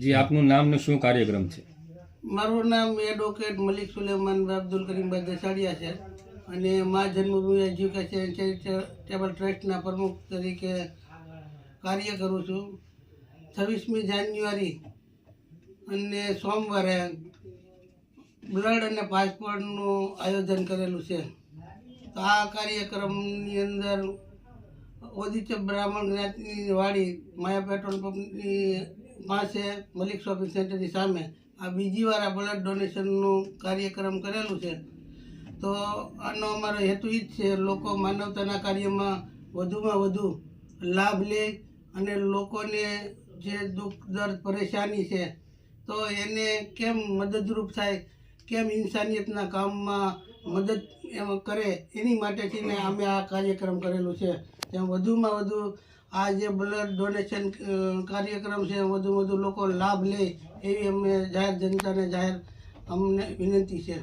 જી, આપનું નામ ને શું કાર્યક્રમ છે? મારું નામ એડવોકેટ મલિક સુલેમાન અબ્દુલ કરીમભાઈ દેસાડિયા છે. અને મા જન્મભૂમિ એજ્યુકેશન ચેરિટેબલ ટ્રસ્ટના પ્રમુખ તરીકે કાર્ય કરું છું. છવ્વીસમી જાન્યુઆરી અને સોમવારે બ્લડ અને પાસપોર્ટનું આયોજન કરેલું છે. તો આ કાર્યક્રમની અંદર ઓદિત્ય બ્રાહ્મણ જ્ઞાતિની વાડી માયા પેટ્રોલ પંપની પાસે મલિક શોપિંગ સેન્ટરની સામે. આ બીજી વાર આ બ્લડ ડોનેશનનું કાર્યક્રમ કરેલું છે. તો આનો અમારો હેતુ એ જ છે, લોકો માનવતાના કાર્યમાં વધુમાં વધુ લાભ લે અને લોકોને જે દુઃખ, દર્દ, પરેશાની છે, તો એને કેમ મદદરૂપ થાય? કેમ ઇન્સાનિયતના કામમાં મદદ એમ કરે, એની માટે થઈને અમે આ કાર્યક્રમ કરેલું છે. ત્યાં વધુમાં વધુ આ જે બ્લડ ડોનેશન કાર્યક્રમ છે વધુ વધુ લોકો લાભ લે એવી અમે જાહેર જનતાને જાહેર અમને વિનંતી છે.